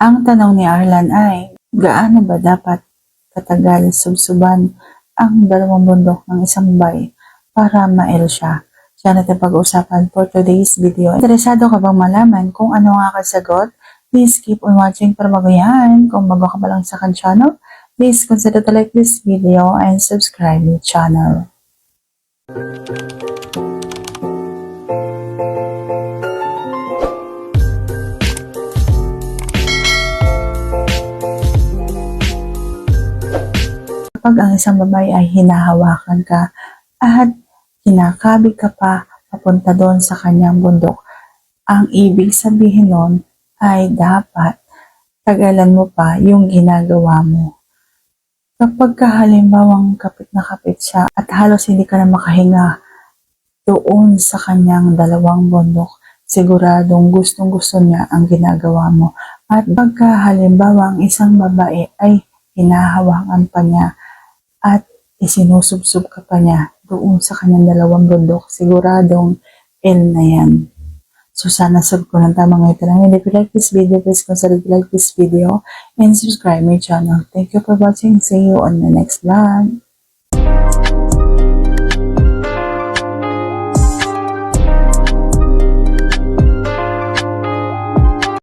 Ang tanong ni Arlan ay, gaano ba dapat katagal subsuban ang dalawang bundok ng isang bay para mail siya? Siya natin pag-uusapan for today's video. Interesado ka bang malaman kung ano ang aking sagot? Please keep on watching para bago yan. Kung bago ka pa lang sa akin channel, please consider to like this video and subscribe my channel. Kapag ang isang babae ay hinahawakan ka at kinakabig ka pa papunta doon sa kanyang bundok, ang ibig sabihin nun ay dapat tagalan mo pa yung ginagawa mo. Kapag ka halimbawang kapit na kapit siya at halos hindi ka na makahinga doon sa kanyang dalawang bundok, siguradong gustong gusto niya ang ginagawa mo. At pagka halimbawa ang isang babae ay hinahawakan pa niya at isinusubsob ka pa niya doon sa kanyang dalawang bundok, siguradong L na yan. So sana sab ko ng tamang ito lang. And if you like this video, please consider like this video and subscribe my channel. Thank you for watching. See you on the next vlog.